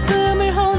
put me home.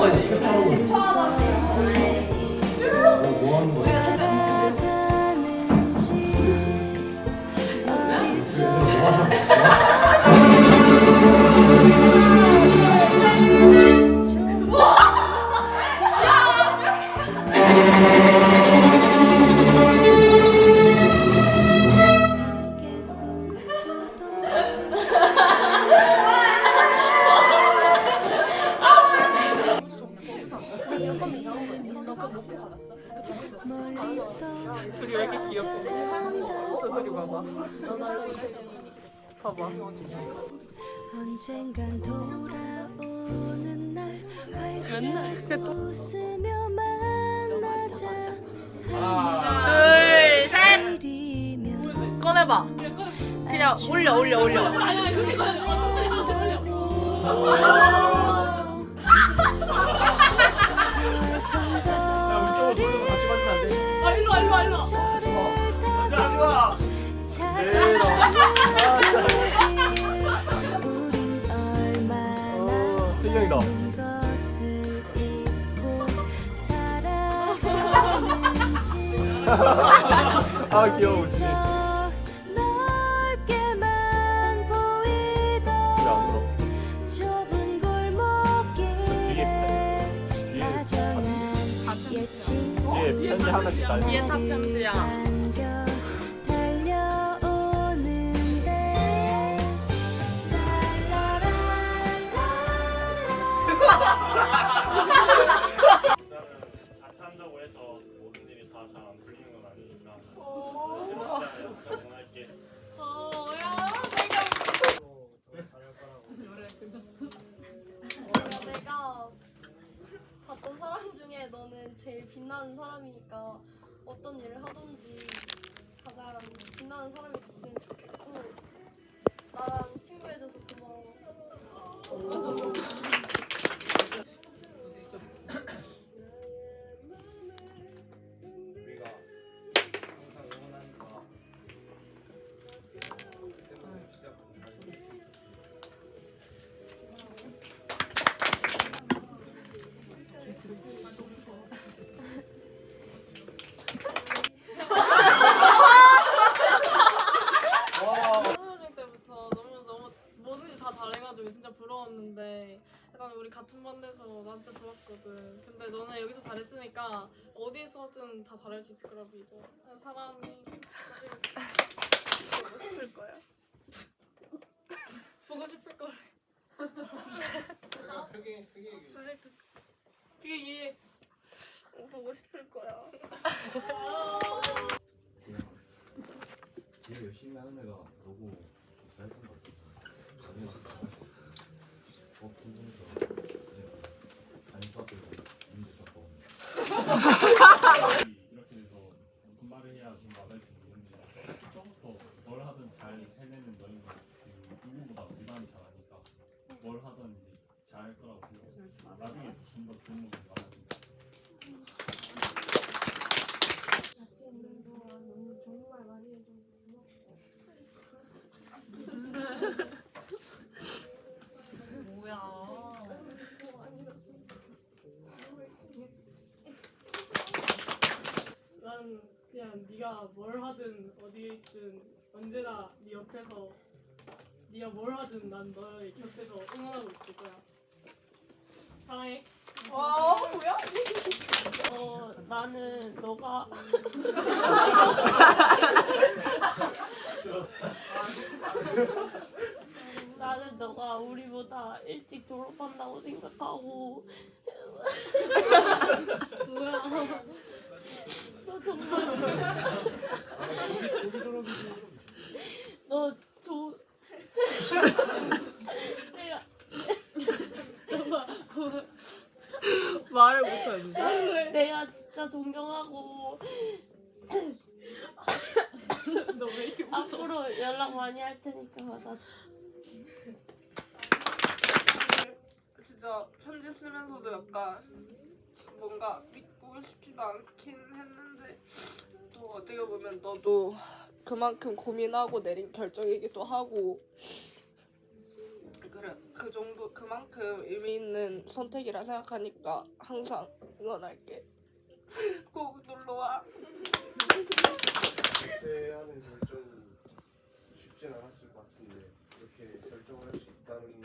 우리 얼마나 살아가는 언젠간 돌아오는 날 활짝 웃으며 만나자 둘, 셋! 일이면 꺼내봐. 그냥 올려, 올려, 올려. 아니야 그렇게 거야. 천천히 하나씩 올려. 이쪽으로 돌려서 같이 안 돼. 아 일로 와 일로 와 일로 와. 가져가! 우린 아, 귀여워, 우지. 저 넓게만 보이던 왜안 울어? 좁은 골목길에 뒤에 다정한 옛 친구 뒤에 편지 하나씩 달려. 뒤에 탑 편지야. 안겨 달려오는데 다 한다고 해서 모든 일이 다 잘 안 풀리는 내가 봤던 제일 빛나는 사람이니까 어떤 일을 하든지 가장 빛나는 사람이 됐으면 좋겠고 나랑 친구해줘서 고마워. 근데 너는 여기서 잘했으니까 어디서든 다 잘할 수 있을 거라 믿어. 사람이 싶을 거야. 싶을 거래. 크게 크게 얘기해. 그게 얘 어, 보고 싶을 거야. 제일 열심히 하는 애가 너고 잘했던 것 같아. 이렇게 돼서 무슨 말을 해야 좀 맞을지 모르는데 처음부터 뭘 하든 잘 해내는 너희가 그 누구보다 부담이 잘하니까 뭘 하든 이제 잘할 거라고 생각해. 나중에 좀더 좋은 모습 나왔으면 좋겠어. 같이 있는 동안 너무 정말 많이 해줘서 고맙고 뭐야. 난 그냥 네가 뭘 하든 어디에 있든 언제나 네 옆에서 네가 뭘 하든 난 너의 곁에서 응원하고 있을 거야. 사랑해. 와 뭐야? 어, 나는 너가 나는 너가 우리보다 일찍 졸업한다고 생각하고 뭐야 너 정말 너 조... 내가 정말 말을 못하는데. 내가 진짜 존경하고 너 왜 이렇게 앞으로 연락 많이 할 테니까 나 진짜 편지 쓰면서도 약간 뭔가 믿고 싶지도 않긴 했는데 또 어떻게 보면 너도 그만큼 고민하고 내린 결정이기도 하고 그래 그 정도 그만큼 의미 있는 선택이라 생각하니까 항상 응원할게. 꼭 놀러와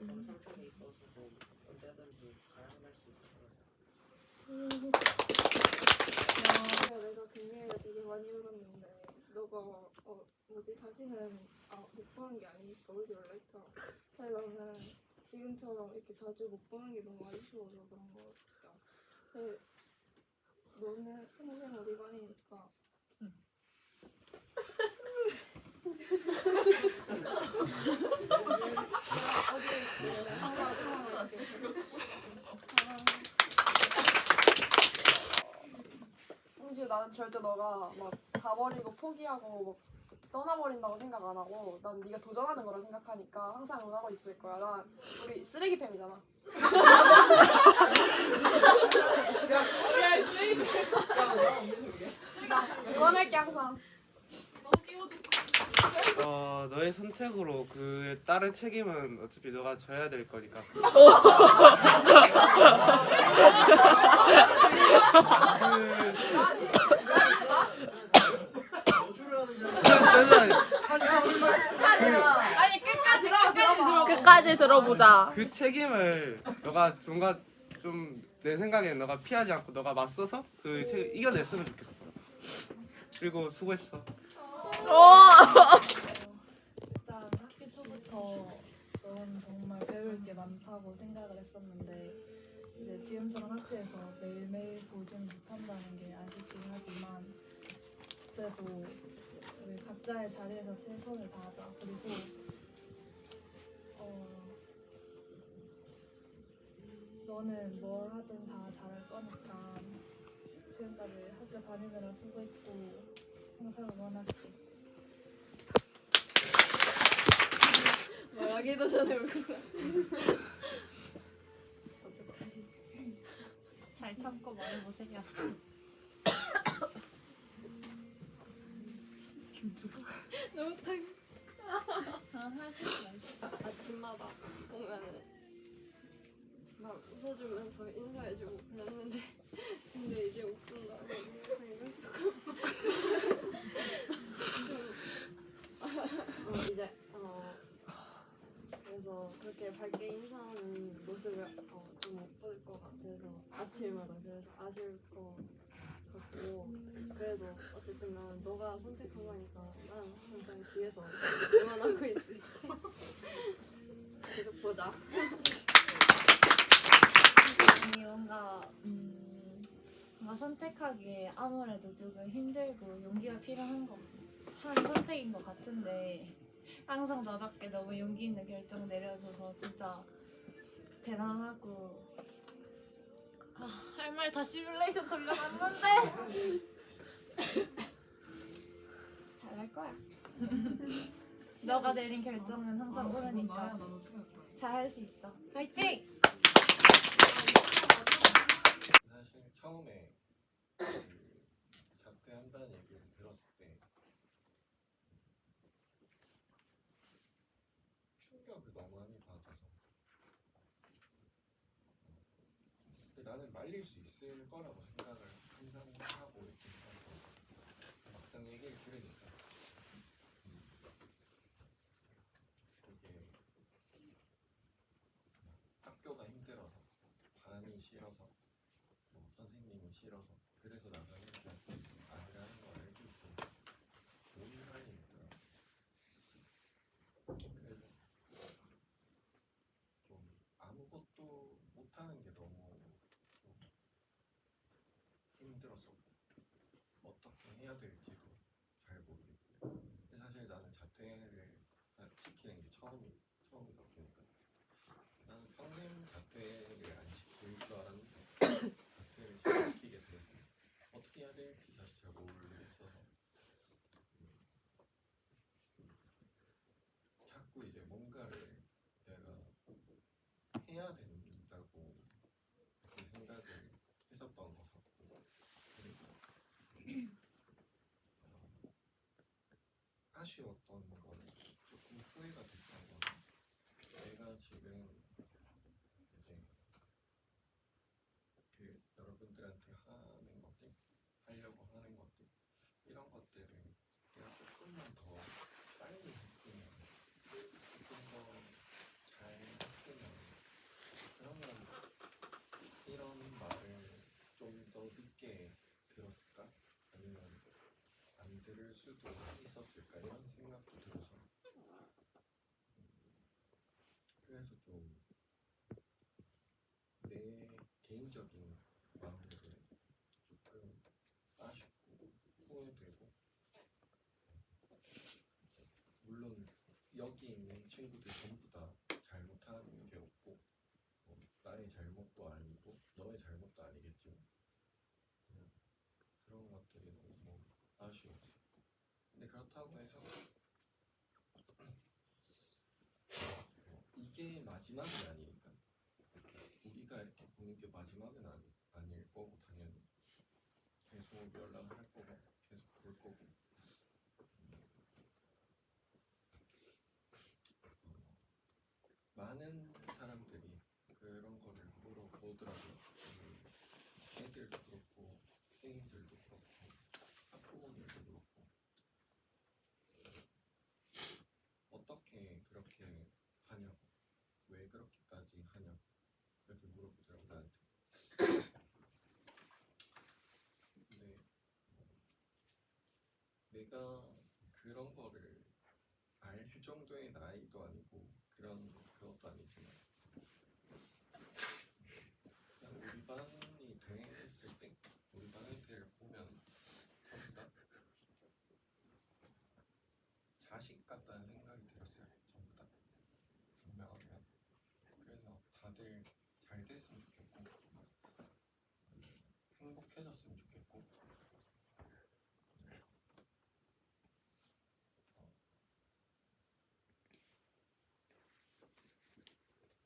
그런 선택에 있어서도 언제든지 가양할 수 있을 거야. 내가 금요일에 되게 많이 울었는데 너가 어 뭐지 다시는 아, 못 보는 게 아니니까 울지 말라 했잖아. 근데 나는 지금처럼 이렇게 자주 못 보는 게 너무 아쉬워서 그런 거 같아. 근데 너는 평생 우리 반이니까 홍지 나는 절대 너가 막 가버리고 포기하고 막 떠나버린다고 생각 안 하고 난 네가 도전하는 거라 생각하니까 항상 응원하고 있을 거야. 난 우리 쓰레기 팸이잖아. 응원할게 항상. 어 너의 선택으로 그 다른 책임은 어차피 너가 져야 될 거니까. 아니 끝까지 끝까지 들어. 끝까지 들어보자. 그 책임을 너가 뭔가 좀 내 생각에 너가 피하지 않고 너가 맞서서 그책 이겨냈으면 좋겠어. 그리고 수고했어. 일단 학기 초부터 넌 정말 배울 게 많다고 생각을 했었는데 이제 지금처럼 학교에서 매일매일 보진 못한다는 게 아쉽긴 하지만 그래도 우리 각자의 자리에서 최선을 다하자 그리고 어 너는 뭘 하든 다 잘할 거니까 지금까지 학교 다니느라 수고했고 항상 응원할게. 말하기도 전에 울고 어떡하지? 잘 참고 말해보세요. 너무 당. 아침 만나다. 보면은 막 웃어주면서 인사해주고 그랬는데 근데 이제 웃는다고 생각하고 어 이제 어 그래서 그렇게 밝게 인사하는 모습을 어, 좀못 볼 것 같아서 아침마다 그래서 아쉬울 것 같고 그래도 어쨌든 난 너가 선택한 거니까 난 항상 뒤에서 응원하고 있을게 계속 보자. 아니 뭔가 음, 뭔가 선택하기에 아무래도 조금 힘들고 용기가 필요한 것, 한 선택인 것 같은데 항상 너답게 너무 용기 있는 결정 내려줘서 진짜 대단하고 아, 할 말 다 시뮬레이션 돌려놨는데 잘할 거야. 너가 내린 결정은 항상 옳으니까 잘할 수 있어. 화이팅! 사실 처음에 그 자퇴한다는 얘기를 들었을 때 충격을 너무 많이 받아서 근데 나는 말릴 수 있을 거라고 생각을 항상 하고 이렇게 해서 막상 얘기를 들으니까. 되게 학교가 힘들어서 반이 싫어서 뭐 선생님이 싫어서 그래서 나가는 게 아니라는 걸 알고 있으니까 좋은 사람이더라 그래서 좀 아무것도 못하는 게 너무 좀 힘들었었고 어떻게 해야 될지도 잘 모르겠고 근데 사실 나는 자퇴를 시키는 게 처음이 처음이다 보니까. 나는 평생 자퇴를 안 시킬 줄 알았는데 자퇴를 시키게 돼서 어떻게 해야 될지 잘 모르겠어서. 음, 자꾸 이제 뭔가를 내가 해야 된다고 생각을 했었던 것 어, 아쉬웠던 거는 조금 후회가 됐던 거는 내가 지금 이제 그 여러분들한테 하는 것들 하려고 하는 것들 이런 것들을 내가 조금만 더 빨리 했으면 조금 더 잘 했으면 그러면 이런 말을 좀 더 늦게 들었을까 아니면 안 들을 수도 있었을까 이런 생각도 들어서. 그래서 좀 내 개인적인 마음으로 조금 아쉽고 후회되고 물론 여기 있는 친구들 전부 다 잘못하는 게 없고 뭐 나의 잘못도 아니고 너의 잘못도 아니겠지만 그런 것들이 너무 근데 그렇다고 해서 어, 이게 마지막이 아니니까. 우리가 이렇게 보는 게 마지막은 아니, 아닐 거고 당연히. 계속 연락을 할 거고 계속 볼 거고 어, 많은 사람들이 그런 거를 물어보더라고요 그 애들도 그렇고 학생들도 그렇고 학부모님도 그렇고 어떻게 그렇게 하냐고. 왜 그렇게까지 하냐고. 그렇게 물어보더라고 나한테. 근데 어, 내가 그런 거를 알 정도의 나이도 아니고 그런 그것도 아니지만 그냥 우리 반이 됐을 때 우리 반 애들 보면 전부 다 자식 같다는 생각이 들었어요 전부 다 분명하면 그래서 다들 잘 됐으면 좋겠고 음, 행복해졌으면 좋겠고. 어,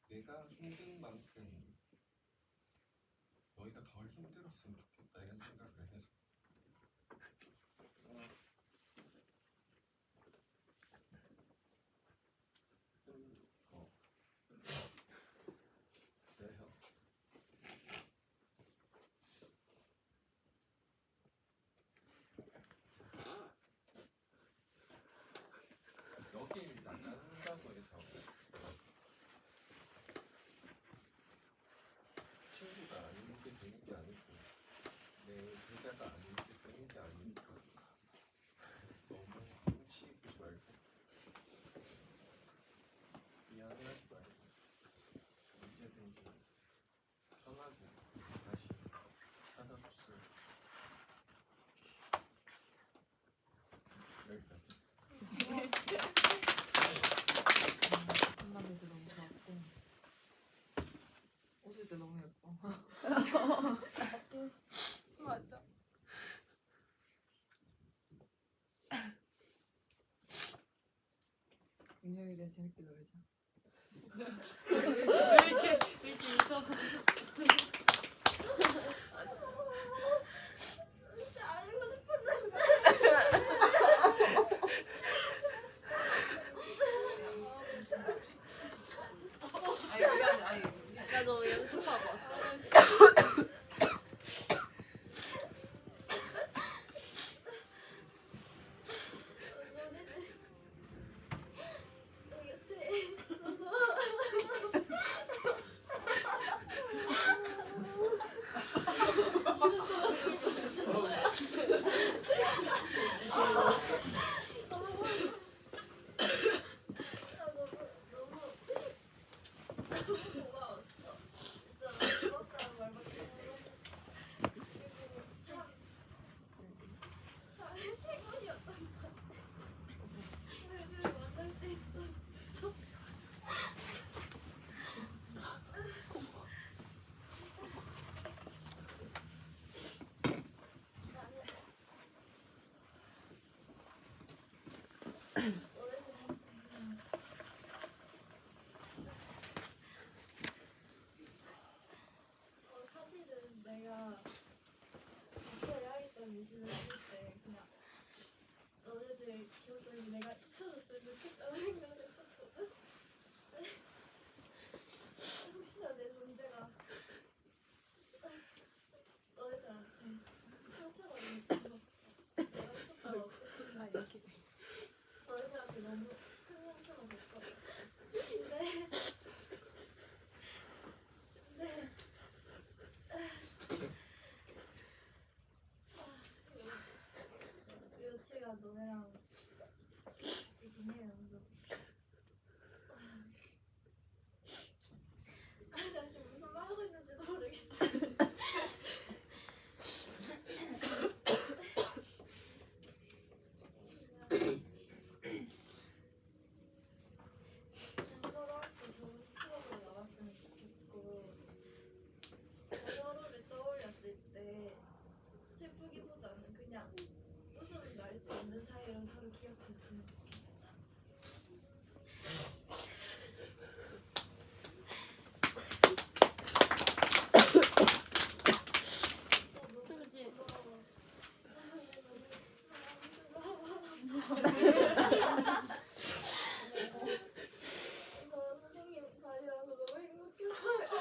내가 힘든 만큼 너희가 덜 힘들었으면 좋겠다 이런 생각을 해서. 음, 어, 만나면서 너무 좋았고 웃을 때 너무 예뻐. 맞아. 윤영이랑 재밌게 놀자. 왜 이렇게 왜 이렇게 웃어? 미신을 했을 때 그냥 너네들 기억을 내가 잊혀줬으면 좋겠다는 생각을 했었거든. 근데 혹시나 내 존재가 너네들한테 상처가 있는 내가 있었다고 아 이렇게 너희들한테 너무 큰 상처가 됐거든. 근데 근데 며칠간 너네랑 같이 지내면서 아, 나 지금 무슨 말 하고 있는지도 모르겠어. 서로한테 좋은 추억을 남았으면 좋겠고 서로를 떠올렸을 때 슬프기보다는 그냥 웃음을 날 수 있는 사이로 서로 기억했으면 좋겠어. 그렇지. 저 선생님 발이라서 너무 행복했어요.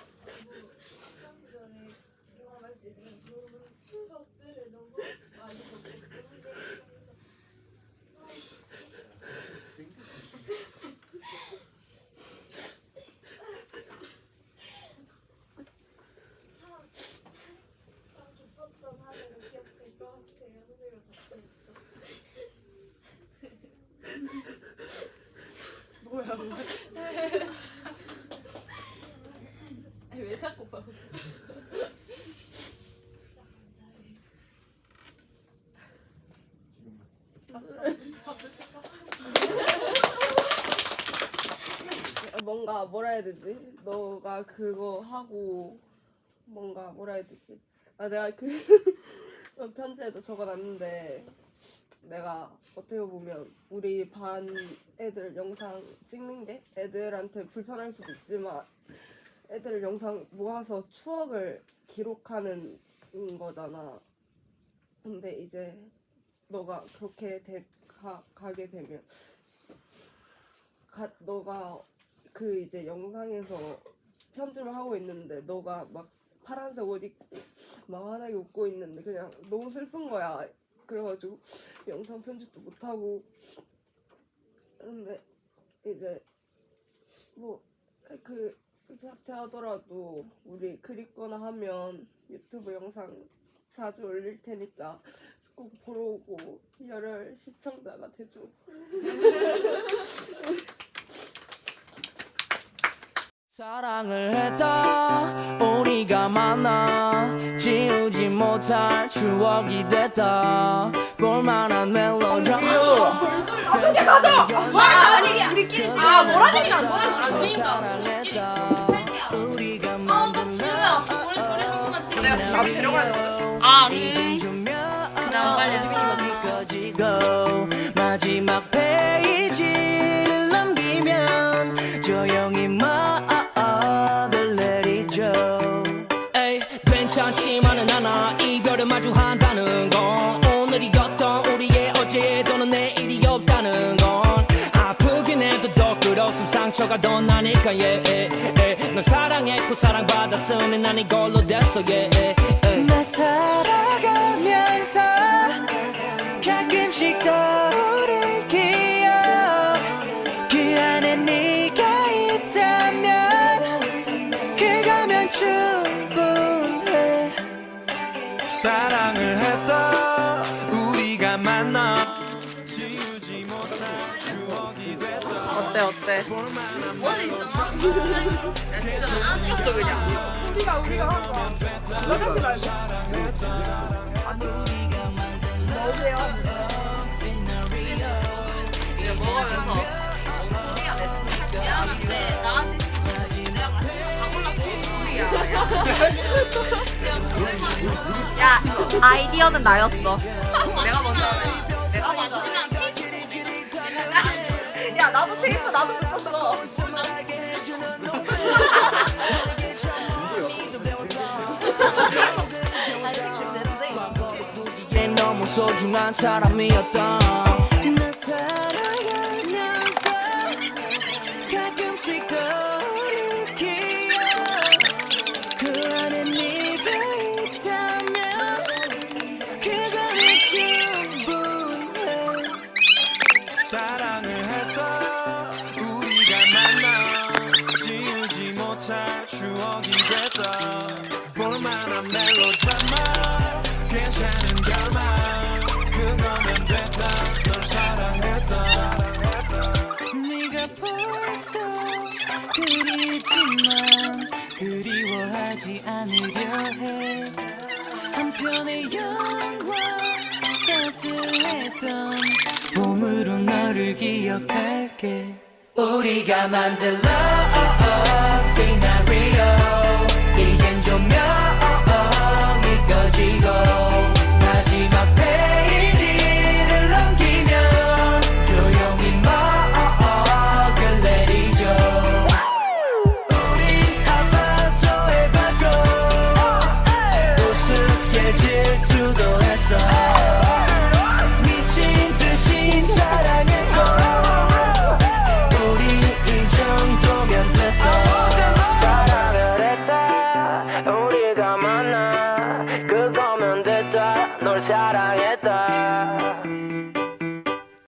수험 시절에 경험할 수 있는 좋은 추억들을 너무 많이 보고 있는데 참, 참 기뻤던 하루를 기억할 것 같아요. 선생님을 같이 있어. 뭐야 뭐야. 아니 왜 자꾸 봐. 뭐라 해야 되지? 너가 그거 하고 뭔가 뭐라 해야 되지? 아 내가 그 편지에도 적어놨는데 내가 어떻게 보면 우리 반 애들 영상 찍는 게 애들한테 불편할 수도 있지만 애들 영상 모아서 추억을 기록하는 거잖아. 근데 이제 너가 그렇게 돼, 가, 가게 되면 가, 너가 그 이제 영상에서 편집을 하고 있는데 너가 막 파란색 옷 입고 막 환하게 웃고 있는데 그냥 너무 슬픈 거야. 그래가지고 영상 편집도 못하고 근데 이제 뭐그 사퇴하더라도 우리 그립거나 하면 유튜브 영상 자주 올릴 테니까 꼭 보러 오고 열혈 시청자가 돼줘. 사랑을 했다. 우리가 만나 지우지 못할 추억이 됐다. 볼만한 어떻게 가져? 뭘 아니 우리끼리 아 뭐라는 안 뭐라 안 사랑했다. 우리가 만든 우리 둘이 한 번만 찍자. 내가 나도 데려가야 되거든. 아, 응. 상처가 더 나니까 yeah, yeah, yeah. 넌 사랑했고 사랑받았으니 난 이걸로 됐어 yeah, yeah, yeah. 나 살아가면서 가끔씩 떠오를 기억 그 안에 네가 있다면 그거면 충분해 사랑을 어때? 어디 있었어? 있었어 그냥. 우리가 우리가 한 거야. 너같이 말고. 아니 너세요. 이제 먹으면서 해야 돼. 미안한데 나한테 지금 내가 맛있는 거 다 골랐어. 우리야. 야 아이디어는 나였어. 내가 먼저 하네. 내가 케 야 나도 너무 소중한 사람이었다 한편의 영화 따스했던 봄으로 너를 기억할게. 우리가 만든 love scenario. 이젠 조명